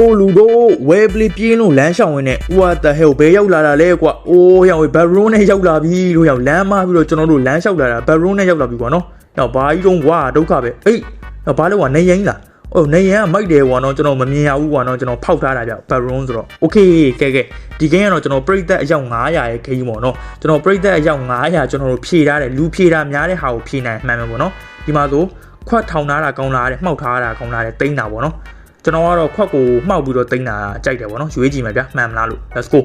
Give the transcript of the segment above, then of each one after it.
ကိုလူတို့ဝဲပလီပြင်းလို့လမ်းရှောင်ရင်းနဲ့ what the hell ဘယ်ရောက်လာတာလဲကွာအိုးရောက်ဘက်ရုံးနဲ့ရောက်လာပြီလို့ရောက်လမ်းမပြီးတော့ကျွန်တော်တို့လမ်းလျှောက်လာတာဘက်ရုံးနဲ့ရောက်လာပြီကွာနော်ရောက်ဘာကြီးတုံးကွာဒုက္ခပဲအေးရောက်ဘာလဲကွာနေရင်လားအိုးနေရင်ကမိုက်တယ်ကွာနော်ကျွန်တော်မမြင်ရဘူးကွာနော်ကျွန်တော်ဖောက်ထားတာဗျဘက်ရုံးဆိုတော့ okay ကဲကဲဒီကိန်းကတော့ကျွန်တော်ပြိသက်အယောက်900ရဲ့ဂိမ်းပေါ့နော်ကျွန်တော်ပြိသက်အယောက်900ကျွန်တော်တို့ဖြည့်ထားတယ်လူဖြည့်တာများတဲ့ဟာကိုဖြည့်နိုင်မှန်မယ်ပေါ့နော်ဒီမှာဆိုခွက်ထောင်ထားတာကောင်းလာတယ်မှောက်ထားတာကောင်းလာတယ်တိမ့်တာပေါ့နော် ကျွန်တော်ကတော့ခွက်ကိုမှောက်ပြီးတော့တင်တာကြိုက်တယ်ဗောနော်ရွေးကြည့်မယ်ဗျာမှန်မလားလို့ let's go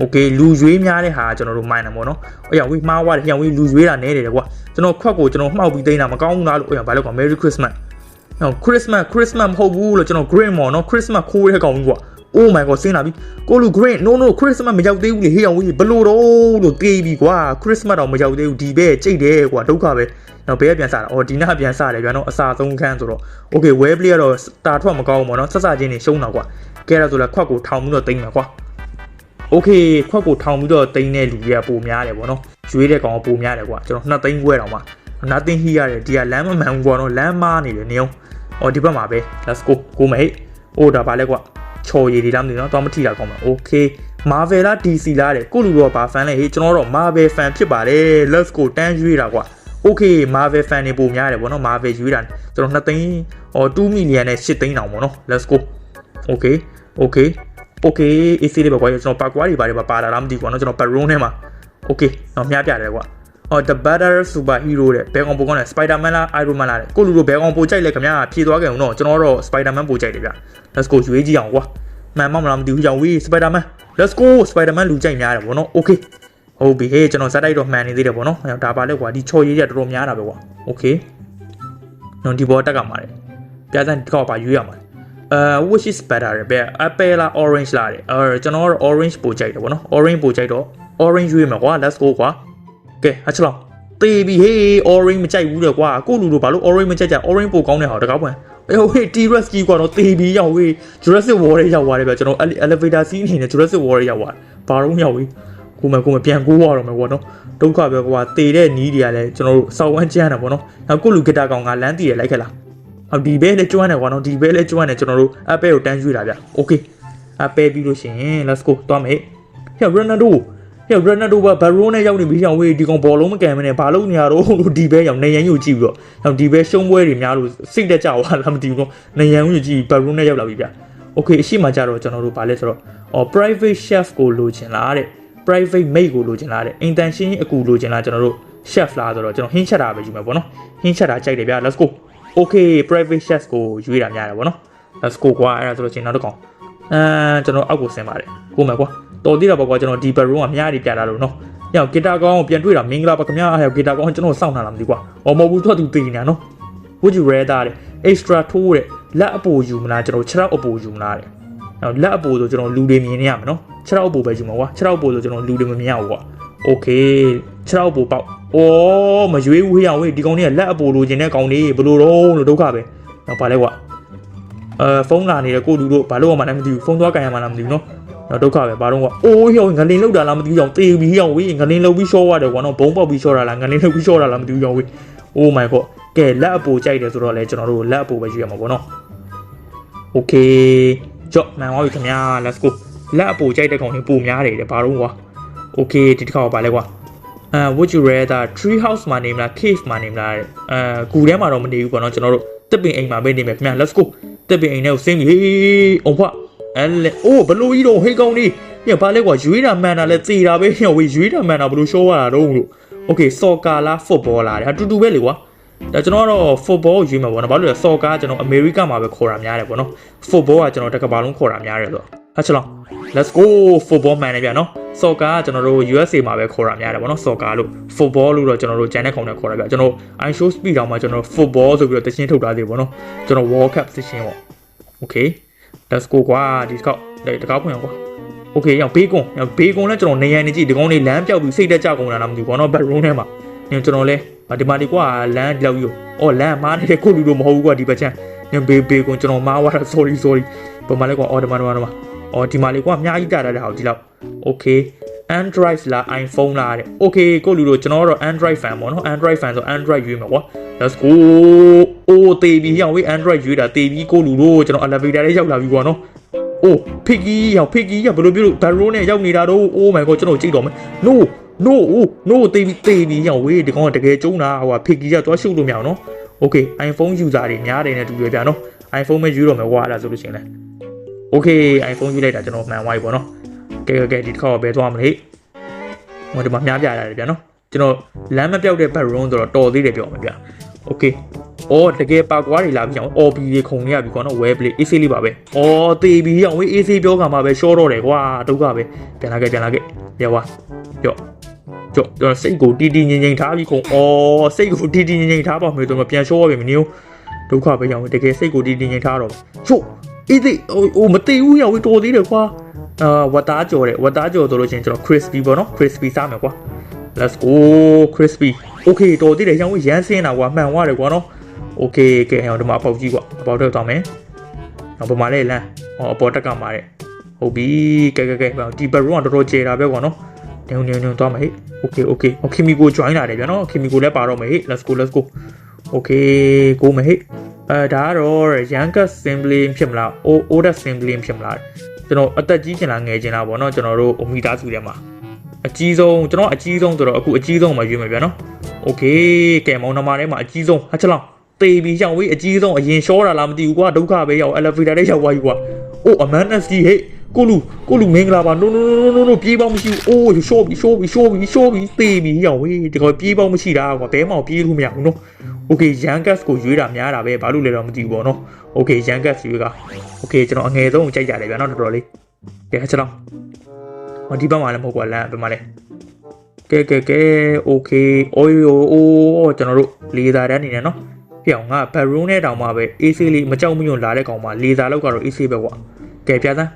okay လူရွေးများတဲ့ဟာကျွန်တော်တို့မိုင်းတယ်ဗောနော်အရာဝေးမှားသွားတယ်အရာဝေးလူရွေးတာနဲတယ်ကွာကျွန်တော်ခွက်ကိုကျွန်တော်မှောက်ပြီးတင်တာမကောင်းဘူးလားလို့အရာဘာလဲကွာ merry christmas ဟော christmas christmas မဟုတ်ဘူးလို့ကျွန်တော် green မော်နော် christmas ခိုးတဲ့ကောင်ကြီးကွာ oh my god စင်းလာပြီကိုလူ green no no christmas မရောက်သေးဘူးလေဟေးအောင်ဝေးဘလို့တော့လို့တေးပြီကွာ christmas တော့မရောက်သေးဘူးဒီဘဲကြိတ်တယ်ကွာဒုက္ခပဲ တော့ဘဲပြန်စားတာအော်ဒီနာပြန်စားတယ်ဗျာနော်အစာသုံးခန်းဆိုတော့ okay well play ကတော့တာထွက်မကောင်းဘူးပေါ့နော်ဆက်စချင်းနေရှုံးတာကွာကဲရဆိုလဲခွက်ကိုထောင်ပြီးတော့တိမ့်မှာကွာ okay ခွက်ကိုထောင်ပြီးတော့တိမ့်တဲ့လူတွေကပိုများတယ်ပေါ့နော်ရွေးတဲ့ကောင်ကပိုများတယ်ကွာကျွန်တော်နှစ်သိန်းခွဲတောင်မှနာသိန်းဟီးရတယ်ဒီကလမ်းမမှန်ဘူးကွာနော်လမ်းမားနေတယ်နေအောင်အော်ဒီဘက်မှာပဲ let's go ကိုမေးအိုးဒါပါလဲကွာချော်ရည်ဒီလားမသိဘူးနော်တော့မထိတာကောင်းမှာ okay Marvel လား DC လားတဲ့ကိုလူတော့ဘာ fan လဲဟေးကျွန်တော်တော့ Marvel fan ဖြစ်ပါတယ် let's go တန်းရွေးတာကွာ okay Marvel fan တွေပုံများတယ်ဗောနော် Marvel ရွေးတာကျွန်တော်2သိန်းဟော2 million နဲ့8သိန်းတောင်ဗောနော် let's go okay okay okay AC လေးပဲကွာကျွန်တော်ပါကွာတွေပါတယ်ပါပါလာလားမသိဘူးကွာနော်ကျွန်တော် Baron ထဲမှာ okay တော့မြားပြတယ်ကွာအော် the better super hero တဲ့ဘယ်ကောင်ပိုကောင်းလဲ Spider-Man လား Iron Man လားတဲ့ကိုလူတို့ဘယ်ကောင်ပိုကြိုက်လဲခင်ဗျာဖြေသွားကြအောင်တော့ကျွန်တော်တော့ Spider-Man ပိုကြိုက်တယ်ဗျ let's go ရွေးကြည့်အောင်ကွာမှန်မမလားမသိဘူးကြောင်ဝေး Spider-Man let's go Spider-Man လူကြိုက်များတယ်ဗောနော် okay ဟုတ်ပြီဟေးကျွန်တော်ဇက်တိုက်တော့မှန်နေသေးတယ်ဗောနော်ဒါပါလဲကွာဒီချော်ရည်ရတော်တော်များတာပဲကွာ okay နော်ဒီဘောတက်ကမှာတယ်ပြဿနာဒီကောက်ပါရွေးရမှာအဲ which is better ပဲ apple လား orange လားတဲ့အဲကျွန်တော်ကတော့ orange ပိုကြိုက်တယ်ဗောနော် orange ပိုကြိုက်တော့ orange ရွေးမှာကွာ let's go ကွာကဲအချလောတေးပြီဟေး orange မကြိုက်ဘူးလေကွာကိုလူတို့ဘာလို့ orange မကြိုက်ကြ orange ပိုကောင်းတဲ့ဟာတကားပွင့်အေးဟေး T-Rex ကြီးကွာတော့တေးပြီရောက်ဝေး Jurassic World ရဲ့ရောက်သွားတယ်ဗျကျွန်တော် elevator scene အနေနဲ့ Jurassic World ရဲ့ရောက်သွားဘာတော့ရောက်ဝေး ကိုမကိုမပြန်ကိုးရတော့မယ်ကွာနော်ဒုက္ခပဲကွာတေတဲ့နီးတွေကလည်းကျွန်တော်တို့စောက်ဝမ်းကျန်းတာပေါ့နော်နောက်ကိုလူဂီတာကောင်ကလမ်းတည်ရလိုက်ခဲ့လားဟောဒီဘဲလည်းကျွမ်းတယ်ကွာနော်ဒီဘဲလည်းကျွမ်းတယ်ကျွန်တော်တို့ Apple ကိုတန်းရွေးတာဗျ Okay Apple ပြီးလို့ရှိရင် let's go သွားမယ်ဟဲ့ Ronaldo ဟဲ့ Ronaldo ဘာဘရိုးနဲ့ရောက်နေပြီဟောင်ဝေးဒီကောင်ဘောလုံးမကန်မနဲ့ဘာလို့ညာတော့လို့ဒီဘဲရောက်နေရန်ယူကြည့်ပြီးတော့ဟောင်ဒီဘဲရှုံးပွဲတွေများလို့စိတ်တက်ကြသွားလားမသိဘူးနော်နေရန်ယူကြည့်ဘရိုးနဲ့ရောက်လာပြီဗျ Okay အရှိမကြတော့ကျွန်တော်တို့ဗာလဲဆိုတော့အော် private chef ကိုလိုချင်လားတဲ့ private maid ကိုလိုချင်လားတဲ့ intention အကူလိုချင်လားကျွန်တော်တို့ chef လားဆိုတော့ကျွန်တော်ဟင်းချက်တာပဲယူမယ်ပေါ့နော်ဟင်းချက်တာကြိုက်တယ်ဗျ let's go okay private chef ကိုရွေးတာများတယ်ပေါ့နော် let's go ကွာအဲ့ဒါဆိုတော့ကျွန်တော်တို့ကောင်အဲကျွန်တော်အောက်ကိုဆင်းပါတယ်ကိုမယ်ကွာတော်သေးတာပေါ့ကွာကျွန်တော်ဒီ baron ကမြားတွေပြတာလို့နော်ညောင်ဂီတာကောင်းကိုပြန်တွေ့တာမင်္ဂလာပါခင်ဗျာဟဲ့ဂီတာကောင်းကျွန်တော်စောင့်နေတာလားမသိကွာဟောမဟုတ်ဘူးသူကသူတည်နေတာနော် would you rather တဲ့ extra ထိုးတဲ့လက်အပိုယူမလားကျွန်တော်ခြေထောက်အပိုယူမလားတဲ့ နော်လက်အပိုဆိုကျွန်တော်လူတွေမြင်နေရမှာနော်ခြေထောက်အပိုပဲယူမှာကွာခြေထောက်အပိုဆိုကျွန်တော်လူတွေမမြင်ရဘူးကွာ okay ခြေထောက်အပိုပေါက်အော်မရွေးဘူးဟေးအောင်ဝေးဒီကောင်လေးကလက်အပိုလိုချင်တဲ့ကောင်လေးဘယ်လိုတော့လို့ဒုက္ခပဲနော်ဗာလဲကွာအဲဖုန်းလာနေတဲ့ကိုလူတို့ဘာလို့မှလည်းမသိဘူးဖုန်းသွားကန်ရမှလည်းမသိဘူးနော်တော့ဒုက္ခပဲဘာတော့ကအိုးဟောငလင်းလောက်တာလားမသိဘူးကြောင်တေးပြီးဟောဝေးငလင်းလောက်ပြီးရှော့ရတယ်ကွာနော်ဘုံပေါက်ပြီးရှော့တာလားငလင်းလောက်ပြီးရှော့တာလားမသိဘူးကြောင်ဝေး oh my god ကဲလက်အပိုကြိုက်တယ်ဆိုတော့လေကျွန်တော်တို့လက်အပိုပဲယူရမှာပေါ့နော် okay ကြော့မှန်သွားပြီခင်ဗျာ let's go လက်အပိုကြိုက်တဲ့ကောင်တွေပိုများတယ်တဲ့ဘာတော့ကွာ okay ဒီတစ်ခါပါလဲကွာအဲ would you rather tree house မှာနေမလား cave မှာနေမလားအဲဂူထဲမှာတော့မနေဘူးပေါ့နော်ကျွန်တော်တို့တစ်ပင်အိမ်မှာပဲနေမယ်ခင်ဗျာ let's go တစ်ပင်အိမ်ထဲကိုဆင်းပြီဟေးအောင်ဖွာအဲလေအိုးဘလို့ကြီးတော့ဟေးကောင်လေးညဘာလဲကွာရွေးတာမှန်တာလဲသေတာပဲညဝေးရွေးတာမှန်တာဘလို့ရှော့ရတာတော့လို့ okay soccer လား football လားဒါတူတူပဲလေကွာ ဒါကျွန်တော်ကတော့ football ကိုရွေးမှာပေါ့နော်ဘာလို့လဲ soccer ကကျွန်တော် America မှာပဲခေါ်တာများတယ်ပေါ့နော် football ကကျွန်တော်တစ်ကမ္ဘာလုံးခေါ်တာများတယ်ဆိုတော့ဟာချလော let's go football man နဲ့ဗျာနော် soccer ကကျွန်တော်တို့ USA မှာပဲခေါ်တာများတယ်ပေါ့နော် soccer လို့ football လို့တော့ကျွန်တော်တို့ဂျန်တဲ့ခေါင်းနဲ့ခေါ်တာဗျာကျွန်တော် i show speed တောင်မှကျွန်တော် football ဆိုပြီးတော့တခြင်းထုတ်ထားသေးပေါ့နော်ကျွန်တော် world cup တခြင်းပေါ့ okay let's go ကွာဒီကောက်တကောက်ဖွင့်ကွာ okay ရောဘေးကွန်ရောဘေးကွန်လည်းကျွန်တော်နေရနေကြည့်ဒီကောင်းလေးလမ်းပြောက်ပြီးစိတ်တက်ကြကုန်တာလားမသိဘူးပေါ့နော် background ထဲမှာညကျွန်တော်လဲ ဒီမှာဒီကွာလမ်းလောက်ယူအော်လမ်းမားနေတဲ့ကိုလူလိုမဟုတ်ဘူးကွာဒီဘက်ချမ်းညဘေးဘေးကွန်ကျွန်တော်မားသွားတာ sorry sorry ဘာမှလဲကွာအော်ဒီမှာဒီမှာဒီမှာအော်ဒီမှာလေးကွာအများကြီးတာတာတဲ့ဟာဒီလောက် okay Android လား iPhone လားတဲ့ okay ကိုလူတို့ကျွန်တော်ကတော့ Android fan ပေါ့နော် Android fan ဆို Android ရွေးမှာကွာ let's go အိုးတေးပြီးဟောင်ဝေး Android ရွေးတာတေးပြီးကိုလူတို့ကျွန်တော် elevator လေးရောက်လာပြီကွာနော်အိုးဖိကီရောက်ဖိကီရဘယ်လိုပြုလို့ဘရိုးနဲ့ရောက်နေတာတော့ Oh my god ကျွန်တော်ကြည့်တော့မယ် No no oh no တေးပြီးတေးပြီးရောက်ဝေးဒီကောင်ကတကယ်ကျုံတာဟိုဖိကီကသွားရှုပ်လို့မရအောင်နော် Okay iPhone user တွေများတယ်နဲ့တူရပြန်နော် iPhone ပဲယူတော့မယ်ဝါလာဆိုလို့ရှိရင်လဲ Okay iPhone ယူလိုက်တာကျွန်တော်မှန်သွားပြီပေါ့နော်ကဲကဲကဲဒီတစ်ခါတော့ဘယ်သွားမလဲဟိုဒီမှာများပြရတယ်ဗျာနော်ကျွန်တော်လမ်းမပြောက်တဲ့ background ဆိုတော့တော်သေးတယ်ပြောမှာဗျာ Okay အော်တကယ်ပါကွာတွေလာပြီးအောင် OB တွေခုံနေရပြီကွာနော် web play AC လေးပါပဲ။အော်တေးပြီးအောင်ဝေး AC ပြောကမှာပဲ short တော့တယ်ကွာဒုက္ခပဲပြန်လာခဲ့ပြန်လာခဲ့ရောပါကြော့ ကျွန်တော်စိတ်ကိုတီတီငြိမ်ငြိမ်ထားပြီးကုန်အော်စိတ်ကိုတီတီငြိမ်ငြိမ်ထားပါမယ်ကျွန်တော်ပြန်လျှော့ရပြီမင်းတို့ဒုက္ခပဲရောက်တကယ်စိတ်ကိုတီတီငြိမ်ထားတော့ချို့အေးသိဟိုမသိဘူးရောက်တော်သေးတယ်ခွာအာဝတ်သားကြော်တယ်ဝတ်သားကြော်ဆိုလို့ချင်းကျွန်တော် crispy ပေါ့နော် crispy စားမယ်ကွာ let's go crispy okay တော်သေးတယ်ရောင်းရမ်းစင်းတာကွာမှန်သွားတယ်ကွာနော် okay ကဲဟောဒီမှာအပေါက်ကြီးကွာအပေါက်တော့တောင်းမယ်နောက်ပမာလေးလမ်းဟောအပေါ်တက်ကမာတယ်ဟုတ်ပြီကဲကဲကဲဒီဘရူကတော်တော်ကျေတာပဲကွာနော် ညုံညုံညုံသွားမယ်ဟေ့ okay okay အခင်မီကို join လာတယ်ဗျာနော်အခင်မီကိုလည်းပါတော့မယ်ဟေ့ let's go let's go okay ကိုမယ်ဟေ့အဲဒါကတော့ Yanka Simply ဖြစ်မလား Oda Simply ဖြစ်မလားကျွန်တော်အသက်ကြီးချင်လားငယ်ချင်လားဗောနော်ကျွန်တော်တို့အမိသားစုထဲမှာအကြီးဆုံးကျွန်တော်အကြီးဆုံးဆိုတော့အခုအကြီးဆုံးမှာရွေးမယ်ဗျာနော် okay ကဲမောင်နှမထဲမှာအကြီးဆုံးဟာချက်လောင်းတေးပြီးရောက်ဝေးအကြီးဆုံးအရင်လျှောတာလားမသိဘူးကွာဒုက္ခပဲရောက် elevator ထဲရောက်သွားယူကွာအိုး Amanda ကြီးဟေ့ ကိုလူကိုလူမင်္ဂလာပါ no no no no no ပြေးပေါင်းမရှိဘူးအိုးရှော့ပြီးရှော့ပြီးရှော့ပြီးရှော့ပြီးတေးပြီးရောက်ဝေးဒီကောင်ပြေးပေါင်းမရှိတာကွာဘဲမောင်ပြေးလို့မရဘူးနော် okay youngest ကိုရွေးတာများတာပဲဘာလို့လဲတော့မသိဘူးပေါ့နော် okay youngest ရွေးက okay ကျွန်တော်အငယ်ဆုံးကိုကြိုက်ကြတယ်ဗျာနော်တော်တော်လေးကဲကျွန်တော်ဟောဒီဘက်မှာလည်းမဟုတ်ကွာလမ်းဘက်မှာလည်းကဲကဲကဲ okay အိုးအိုးအိုးကျွန်တော်တို့လေးသားတန်းနေနေနော်ပြောင်းငါဘရုံးနဲ့တောင်မှပဲ AC လေးမကြောက်မညွန့်လာတဲ့ကောင်မှလေသာလောက်ကတော့ AC ပဲကွာကဲပြသန်း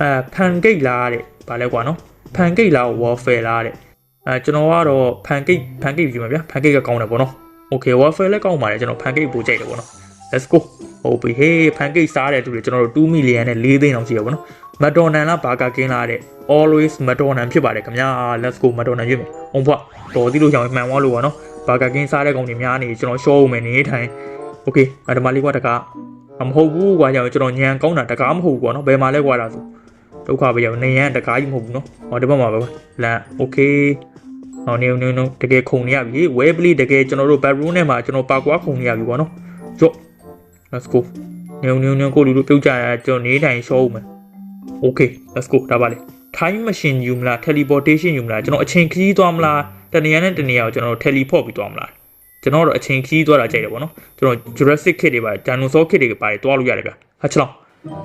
အဲဖန်ဂိတ်လားတဲ့ဗာလဲကွာနော်ဖန်ဂိတ်လား warfare လားတဲ့အဲကျွန်တော်ကတော့ဖန်ဂိတ်ဖန်ဂိတ်ယူမှာဗျာဖန်ဂိတ်ကကောင်းတယ်ပေါ့နော် okay warfare လည်းကောင်းပါတယ်ကျွန်တော်ဖန်ဂိတ်ပို့ကြိုက်တယ်ပေါ့နော် let's go ဟုတ်ပြီဟေးဖန်ဂိတ်စားတဲ့သူတွေကျွန်တော်တို့2 million နဲ့4သိန်းအောင်ရှိရပါတော့မက်ဒေါ်နန်လားဘာကာကင်းလားတဲ့ always မက်ဒေါ်နန်ဖြစ်ပါတယ်ခင်ဗျာ let's go မက်ဒေါ်နန်ရွေးမယ်အောင်ဖွာတော်သေးလို့ကြောင်မှန်သွားလို့ပါနော် ဘာကာကင်းစားတဲ့ကောင်တွေများနေကျွန်တော်ရှော့ဦးမယ်နေထိုင်โอเคအဒမလေးကွာတကား မဟုတ်ဘူးကွာကြောင်ကျွန်တော်ညံကောင်းတာတကားမဟုတ်ဘူးကွာနော်ဘယ်မှာလဲကွာဒါဆိုဒုက္ခပဲရောက်နေရန်တကားကြီးမဟုတ်ဘူးနော်ဟောဒီဘက်မှာပဲလန်โอเคဟောနေနေနေတကယ်ခုံနေရပြီဝဲပလီတကယ်ကျွန်တော်တို့ဘက်ရူးနဲ့မှာကျွန်တော်ပါကွာခုံနေရပြီကွာနော်ကြော့ let's go နေနေနေကိုလူလူပြုတ်ကြရကျွန်တော်နေထိုင်ရှော့ဦးမယ် okay let's go ဒါပါလေ time machine ယူမလား teleportation ယူမလားကျွန်တော်အချိန်ခရီးသွားမလားတနေရာနဲ့တနေရာကိုကျွန်တော် teleport ပြီးသွားမလား ကျွန်တော်တော့အချိန်ခရီးသွားတာကြိုက်တယ်ပေါ့နော်ကျွန်တော် Jurassic Kid တွေပါ Dinosaur Kid တွေပါတယ်သွားလို့ရတယ်ဗျဟာချလောင်း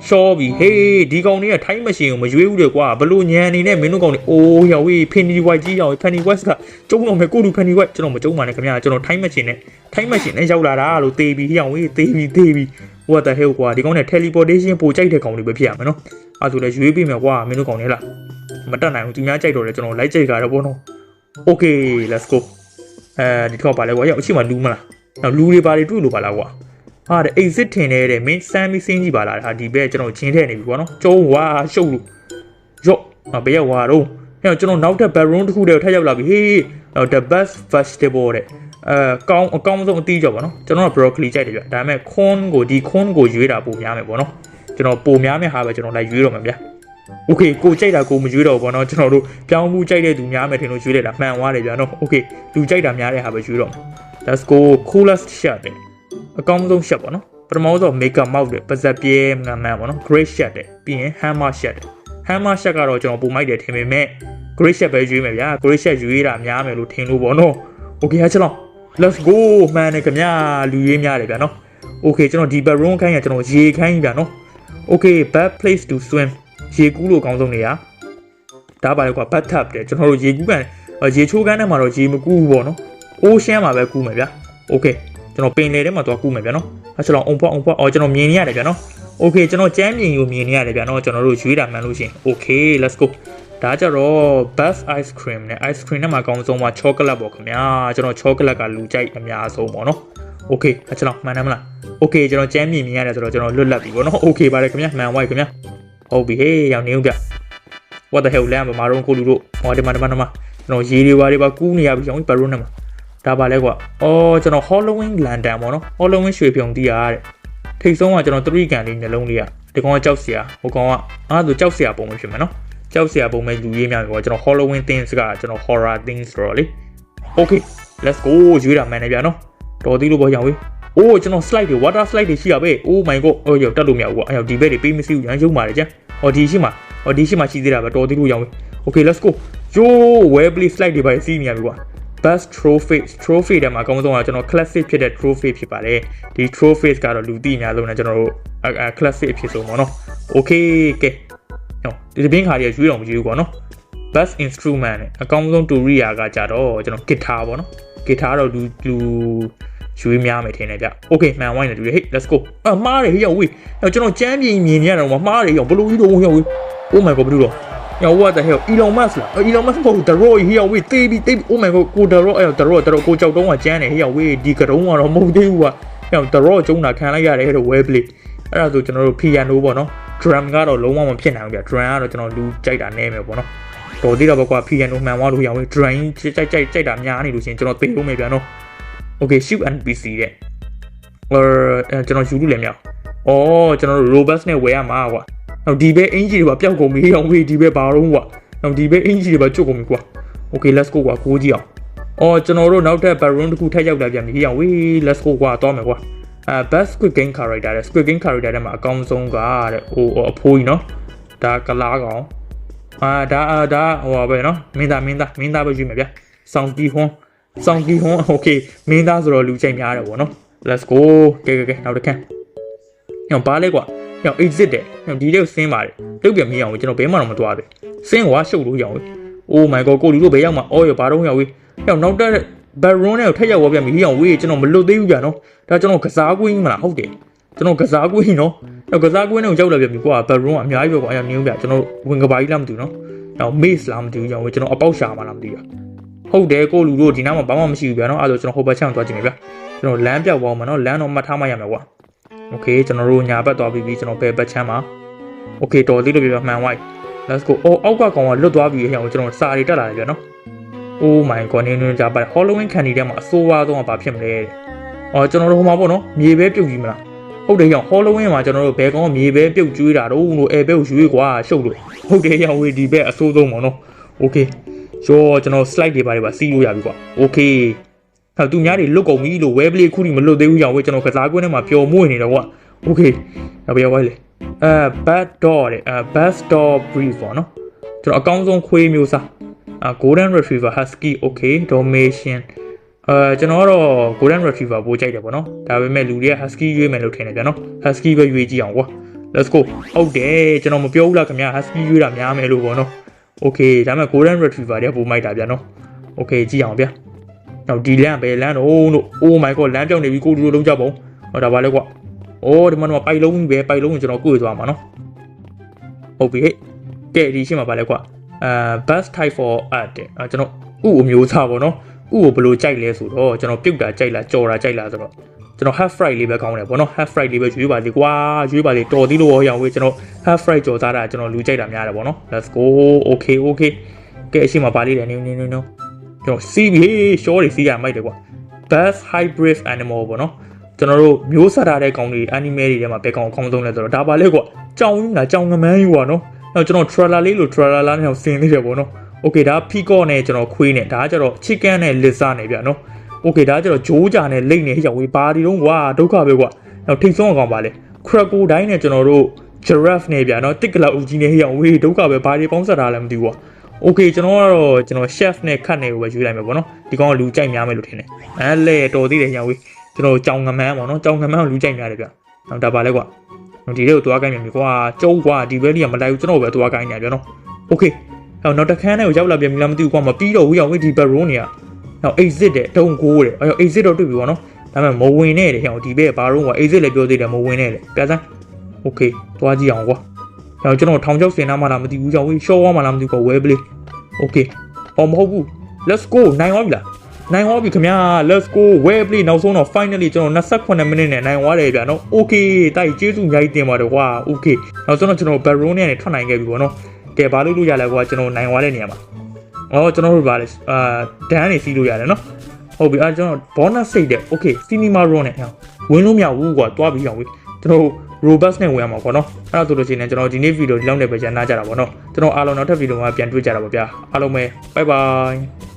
ရှော့ပြီဟေးဒီကောင်တွေက time machine ကိုမရွေးဘူးလေကွာဘလို့ညံနေနဲ့မင်းတို့ကောင်တွေအိုးရောက်ဝေး Penny White ကြီးရောက် Penny White ကကျုံတော့မယ်ကိုလူ Penny White ကျွန်တော်မကျုံပါနဲ့ခင်ဗျာကျွန်တော် time machine နဲ့ time machine နဲ့ရောက်လာတာလို့တေးပြီးရောက်ဝေးတေးပြီးတေးပြီး what the hell ကွာဒီကောင်နဲ့ teleportation ပိုကြိုက်တဲ့ကောင်တွေပဲဖြစ်ရမယ်နော်အဲ့ဆိုလဲရွေးပြီးမယ်ကွာမင်းတို့ကောင်တွေလားမတက်နိုင်ဘူးသူများကြိုက်တော့လေကျွန်တော်လိုက်ကြိုက်ကြတော့ဘောနော် okay let's go အဲဒီတော့ပါလဲကွာရောက်အရှိမလူမလားနောက်လူတွေပါတွေတွေ့လို့ပါလားကွာဟာတဲ့ exit ထင်နေတဲ့မင်းစမ်းပြီးစင်းကြည့်ပါလားဟာဒီဘက်ကျွန်တော်ချင်းထဲနေပြီကွာနော်ကျုံးဝါရှုပ်လို့ရော့ဘယ်ရောက်ဝါတော့ဟဲ့ကျွန်တော်နောက်ထပ် background တစ်ခုတည်းထပ်ရောက်လာပြီဟေး the best vegetable တဲ့အဲကောင်းအကောင်းဆုံးအသီးကြော်ပါနော်ကျွန်တော်က broccoli ကြိုက်တယ်ဗျဒါပေမဲ့ corn ကိုဒီ corn ကိုရွေးတာပိုများမယ်ပေါ့နော်ကျွန်တော်ပိုများမယ်ဟာပဲကျွန်တော်လိုက်ရွေးတော့မှာဗျာ โอเคကိုကြိုက်တာကိုမရွေးတော့ဘောနော်ကျွန်တော်တို့ပြောင်းမှုကြိုက်တဲ့သူများမယ်ထင်လို့ရွေးလိုက်တာမှန်သွားတယ်ဗျာနော်โอเคလူကြိုက်တာများတဲ့ဟာပဲရွေးတော့ let's go coolest shot တဲ့အကောင်းဆုံး shot ပေါ့နော်ပထမဆုံး makeup mouth တဲ့ပါဇက်ပြဲငါမှန်ပေါ့နော် great shot တဲ့ပြီးရင် hammer shot တဲ့ hammer shot ကတော့ကျွန်တော်ပုံမိုက်တယ်ထင်ပေမဲ့ great shot ပဲရွေးမယ်ဗျာ great shot ရွေးတာများမယ်လို့ထင်လို့ပေါ့နော်โอเคဟာချလော let's go မှန်တယ်ခင်ဗျာလူရေးများတယ်ဗျာနော်โอเคကျွန်တော်ဒီ background ခိုင်းရကျွန်တော်ရေခိုင်းဗျာနော် okay bad place to swim ရေကူးလို့အကောင်းဆုံးနေရဒါပါလေကွာ bathtub တဲ့ကျွန်တော်တို့ရေကူးကန်ရေချိုးကန်းထဲမှာတော့ရေမကူးဘူးပေါ့နော် ocean မှာပဲကူးမယ်ဗျာ okay ကျွန်တော်ပင်လယ်ထဲမှာသွားကူးမယ်ဗျာနော်အဲဆိုတော့အုံဖွားအုံဖွားအော်ကျွန်တော်မြင်နေရတယ်ဗျာနော် okay ကျွန်တော်ကြမ်းမြင်ကိုမြင်နေရတယ်ဗျာနော်ကျွန်တော်တို့ရွေးတာမှန်လို့ရှင် okay let's go ဒါကြတော့ best ice cream နဲ့ ice cream နဲ့မှာအကောင်းဆုံးက chocolate ပေါ့ခင်ဗျာကျွန်တော် chocolate ကလူကြိုက်အများဆုံးပေါ့နော် okay အဲကျွန်တော်မှန်တယ်မလား okay ကျွန်တော်ကြမ်းမြင်မြင်ရတယ်ဆိုတော့ကျွန်တော်လွတ်လပ်ပြီပေါ့နော် okay ပါတယ်ခင်ဗျာမှန်ဝိုက်ခင်ဗျာ ဟုတ်ပြီဟေးရောင်နေဦးဗျ what the hell လဲမမတော့ကိုလူတို့ဟောဒီမှာဒီမှာဒီမှာကျွန်တော်ရေတွေပါတွေပါကူးနေရပြီရောင်ဘရိုနဲ့မှာဒါပါလဲကွာအော်ကျွန်တော် Halloween lantern ပေါ့နော် Halloween ရွှေပြုံတီးရတဲ့ထိတ်ဆုံးကကျွန်တော်3ကန်လေးနှလုံးလေးကဒီကောင်ကကြောက်စရာဟိုကောင်ကအားသူကြောက်စရာပုံပဲဖြစ်မှာနော်ကြောက်စရာပုံပဲလူရေးများပြီကွာကျွန်တော် Halloween things ကကျွန်တော် horror things ဆိုတော့လေ Okay let's go ရွေးတာမှန်တယ်ဗျာနော်တော်သေးလို့ပေါ့ရောင်ဝေး အိုးကျွန်တော် slide တွေ water slide တွေရှိရပဲ Oh my god အော်ရောက်တက်လို့မရဘူးကွာအဲ့ရောက်ဒီဘက်တွေပေးမစီဘူးရမ်းရှုံးပါတယ်ကြာဟောဒီရှိမှာဟောဒီရှိမှာရှိသေးတာပဲတော်သေးလို့ရောင်ဝေး Okay let's go ယိုး Webley slide တွေပါစီးနေရပြီကွာ best trophy trophy တဲ့မှာအကောင်းဆုံးကကျွန်တော် classic ဖြစ်တဲ့ trophy ဖြစ်ပါတယ်ဒီ trophy ကတော့လူသိအများဆုံးနဲ့ကျွန်တော်တို့အဲ classic အဖြစ်ဆုံးပေါ့နော် okay ကဲဟောဒီတပင်းခါတွေကရွေးတော့မရွေးဘူးကွာနော် best instrument နဲ့အကောင်းဆုံးတူရီယာကကြတော့ကျွန်တော် guitar ပေါ့နော် guitar တော့လူလူရွေးများမယ်ထင်တယ်ဗျ okay မှန်ဝိုင်းတယ်တူရ hey let's go အမှားတယ်ဟေ့ရောက်ဝေးကျွန်တော်ကြမ်းပြင်မြင်နေရတော့မှားတယ်ရောက်ဘလို့ကြီးတော့ရောက်ဝေး oh my god ဘလို့တော့ Yo what the hell Elon Musk လား Elon Musk မဟုတ် The Rock ဟေ့ရောက်ဝေးတေးပြီးတေးပြီး Oh my god ကို The Rock အဲ့ The Rock The Rock ကိုကြောက်တုံးကကျန်းတယ်ဟေ့ရောက်ဝေးဒီကတုံးကတော့မဟုတ်သေးဘူးကွာဟေ့ The Rock ကျုံးတာခံလိုက်ရတယ်ဟဲ့ Webley အဲ့ဒါဆိုကျွန်တော်တို့ piano ပေါ့နော် drum ကတော့လုံးဝမဖြစ်နိုင်ဘူးဗျ drum ကတော့ကျွန်တော်လူကြိုက်တာနဲမယ်ပေါ့နော် တော်သေးတော့ပေါ့ကွာ piano မှန်သွားလို့ရအောင်ဝေး drum ကြိုက်ကြိုက်ကြိုက်တာများနေလို့ရှင်ကျွန်တော်သိလို့မယ်ဗျာနော် Okay shoot and PC တဲ့ or ကျွန်တော်ယူလို့လည်းမရအောင်ဩကျွန်တော်တို့ robust နဲ့ဝယ်ရမှာကွာနောက်ဒီဘက်အင်ဂျီတွေပါပျောက်ကုန်ပြီအောင်ဝေးဒီဘက်ဘာတော့ကွာနောက်ဒီဘက်အင်ဂျီတွေပါကျွတ်ကုန်ပြီကွာ Okay let's go ကွာကိုကြည့်အောင်အော်ကျွန်တော်တို့နောက်ထပ် baron တစ်ခုထပ်ရောက်လာပြန်ပြီအောင်ဝေး let's go ကွာသွားမယ်ကွာအဲ best squid game character တဲ့ squid game character တဲ့မှာအကောင်းဆုံးကတဲ့ဟိုအဖိုးကြီးနော်ဒါကလားကောင် အာဒါဒါဟိုပါပဲနော်မင်းသားမင်းသားမင်းသားပဲယူမယ်ဗျစောင်းတီဟွန်းစောင်းတီဟွန်း okay မင်းသားဆိုတော့လူချိန်များတယ်ဗောနော် let's go ကဲကဲကဲနောက်တစ်ခါညောင်ပါလေကွာညောင် exit တယ်ညောင်ဒီလေးကိုဆင်းပါတယ်တုတ်ပြန်မရအောင်ကျွန်တော်ဘဲမှတော့မသွားသေးဆင်းကွာရှုပ်လို့ရအောင် oh my god ကိုလူတို့ဘဲရောက်မှာအော်ရဘာတော့ရောက်ဝေးညောင်နောက်တက် baron နဲ့ထက်ရောက်သွားပြန်ပြီဟိအောင်ဝေးကျွန်တော်မလွတ်သေးဘူးဗျာနော်ဒါကျွန်တော်ကစားကွင်းမလားဟုတ်တယ် ကျွန်တော်ကစားကွင်းနော်နောက်ကစားကွင်းနဲ့ရောက်လာပြန်ပြီကွာ baron ကအများကြီးပဲကွာအဲ့နင်းဗျာကျွန်တော်ဝင်ကဘာကြီးလားမသိဘူးနော်နောက် maze လားမသိဘူးကြောင့်ကျွန်တော်အပေါက်ရှာမှာလားမသိဘူးဟုတ်တယ်ကိုလူတို့ဒီနားမှာဘာမှမရှိဘူးဗျာနော်အဲ့ဒါဆိုကျွန်တော်ဟိုဘက်ချမ်းသွားကြည့်မယ်ဗျာကျွန်တော်လမ်းပြောက်သွားမှာနော်လမ်းတော့မှတ်ထားမှရမယ်ကွာโอเคကျွန်တော်တို့ညာဘက်သွားပြီးပြီကျွန်တော်ဘယ်ဘက်ချမ်းမှာโอเคတော်သေးလို့ပြပြမှန်ဝိုက် let's go အော်အောက်ကကောင်ကလွတ်သွားပြီဟဲ့ကျွန်တော်စာရီတက်လာတယ်ဗျာနော် oh my god နင်းနင်းကြပါ Halloween candy ထဲမှာအဆိုးဝါးဆုံးကဘာဖြစ်မလဲတဲ့အော်ကျွန်တော်တို့ဟိုမှာပေါ့နော်မြေပဲပြုတ်ကြီးမလား ဟုတ်တယ်ရောင် Halloween မှာကျွန်တော်တို့ဘယ်ကောင်ကမြေပဲပြုတ်ကျွေးတာတော့လို့အဲဘဲကိုရွေးကွာရှုပ်လို့ဟုတ်တယ်ရောင်ဝေးဒီဘက်အဆိုးဆုံးပေါ့နော် okay ရောကျွန်တော် slide တွေပါတွေပါစီးလို့ရပြီကွာ okay ဟာသူများတွေလွတ်ကုန်ပြီလို့ web play ခုထိမလွတ်သေးဘူးရောင်ဝေးကျွန်တော်ကစားကွင်းထဲမှာပျော်မွေ့နေတယ်ကွာ okay နောက်ပြောဝိုင်းလေအဲ bad dog တဲ့အဲ best dog breed ပေါ့နော်ကျွန်တော်အကောင်းဆုံးခွေးမျိုးစားအာ golden retriever husky okay dalmatian အဲကျွန်တော်ကတော့ golden retriever ပိုးကြိုက်တယ်ပေါ့နော်ဒါပေမဲ့လူတွေက husky ရွေးမယ်လို့ထင်တယ်ဗျာနော် husky ပဲရွေးကြည့်အောင်ကွာ let's go ဟုတ်တယ်ကျွန်တော်မပြောဘူးလားခင်ဗျာ husky ရွေးတာများမယ်လို့ပေါ့နော် okay ဒါပေမဲ့ golden retriever တွေကပိုမိုက်တာဗျာနော် okay ကြည့်အောင်ဗျာနောက်ဒီလမ်းပဲလမ်းတော့လို့ oh my god လမ်းပြောင်းနေပြီကိုလူလိုလုံးကြပါဦးဟောဒါပါလဲကွာအိုးဒီမှာတော့ပိုက်လုံးပဲပိုက်လုံးကိုကျွန်တော်ကိုယ်သွားမှာနော်ဟုတ်ပြီဟဲ့ကဲဒီရှင်းမှာပါလဲကွာအဲ best type for art တဲ့အဲကျွန်တော်ဥအမျိုးသားပေါ့နော် ဥကိုဘယ်လိုကြိုက်လဲဆိုတော့ကျွန်တော်ပြုတ်တာကြိုက်လားကြော်တာကြိုက်လားဆိုတော့ကျွန်တော် half fried လေးပဲကောင်းတယ်ပေါ့နော် half fried လေးပဲရွေးပါသေးကွာရွေးပါသေးတော်သေးလို့ရောင်းဝေးကျွန်တော် half fried ကြော်သားတာကျွန်တော်လူကြိုက်တာများတယ်ပေါ့နော် let's go okay okay ကဲအရှိမပါလေးတယ်နင်းနင်းနင်းကျွန်တော်စီးပြီရှောတွေစီးရမိုက်တယ်ကွာ best hybrid animal ပေါ့နော်ကျွန်တော်တို့မျိုးဆက်ထားတဲ့ကောင်တွေ animal တွေထဲမှာဘယ်ကောင်အကောင်းဆုံးလဲဆိုတော့ဒါပါလေကွာကြောင်လားကြောင်ငမန်းကြီးကွာနော်နောက်ကျွန်တော် trailer လေးလို့ trailer လားနဲ့ဆင်သေးတယ်ပေါ့နော် okay ဒါ peacock နဲ့ကျွန်တော်ခွေးနဲ့ဒါကကျတော့ chicken နဲ့ lizard နဲ့ဗျာနော် okay ဒါကကျတော့ဂျိုးကြာနဲ့လိတ်နဲ့ရောက်ဝေးပါဒီတော့ကွာဒုက္ခပဲကွာနောက်ထိတ်ဆုံးအကောင်ပါလေ crocodile နဲ့ကျွန်တော်တို့ giraffe နဲ့ဗျာနော်တစ်ကလာဦးကြီးနဲ့ရောက်ဝေးဒုက္ခပဲဘာတွေပေါင်းဆက်တာလဲမသိဘူးကွာ okay ကျွန်တော်ကတော့ကျွန်တော် chef နဲ့ခတ်နေကိုပဲရွေးလိုက်မယ်ပေါ့နော်ဒီကောင်ကလူကြိုက်များမယ်လို့ထင်တယ်အဲလဲတော်သေးတယ်ရောက်ဝေးကျွန်တော်ကြောင်ငမန်းပေါ့နော်ကြောင်ငမန်းကိုလူကြိုက်များတယ်ဗျနောက်ဒါပါလဲကွာဒီလေးကိုသွားကိုင်းမြန်ပြီကွာကျုပ်ကွာဒီဘဲလေးကမလိုက်ဘူးကျွန်တော်ပဲသွားကိုင်းနေရဗျနော် okay ဟော နောက်တစ်ခန်းထဲကိုရောက်လာပြန်ပြီလားမသိဘူးကွာမပြီးတော့ဘူးရောက်ဝေးဒီဘက်ရိုးနေရနောက် exit တဲ့တုံကိုးတဲ့အဲ exit တော့တွေ့ပြီပေါ့နော်ဒါပေမဲ့မဝင်နဲ့တဲ့ဟောဒီဘက်ဘာရိုးကွာ exit လည်းပြောသေးတယ်မဝင်နဲ့တဲ့ပြစမ်း okay သွားကြည့်အောင်ကွာနောက်ကျွန်တော်ထောင်ချောက်စင်နာမှလားမသိဘူးရောက်ဝေးရှော့သွားမှလားမသိဘူးကွာ web play okay အော်မဟုတ်ဘူး let's go နိုင်သွားပြီလားနိုင်သွားပြီခင်ဗျာ let's go web play နောက်ဆုံးတော့ finally ကျွန်တော်28မိနစ်နဲ့နိုင်သွားတယ်ဗျာနော် okay တိုက်ကျေးဇူးအများကြီးတင်ပါတယ်ကွာ okay နောက်ဆုံးတော့ကျွန်တော် baron နဲ့ထွက်နိုင်ခဲ့ပြီပေါ့နော် ကဲဘာလို့လို့ရလဲကွာကျွန်တော်နိုင်သွားတဲ့နေရာမှာအော်ကျွန်တော်တို့ဗာလဲအာဒန်းနေစီးလို့ရတယ်နော်ဟုတ်ပြီအဲကျွန်တော် bonus စိတ်တဲ့ okay cinema run နဲ့ဝင်လို့မရဘူးကွာတွားပြီးအောင်ဝေးကျွန်တော် robust နဲ့ဝင်ရမှာပေါ့နော်အဲ့ဒါဆိုလို့ရှိရင်ကျွန်တော်ဒီနေ့ဗီဒီယိုဒီလောက်နဲ့ပဲကြာနာကြတာပေါ့နော်ကျွန်တော်အားလုံးနောက်ထပ်ဗီဒီယိုမှာပြန်တွေ့ကြတာပါဗျာအားလုံးပဲ bye bye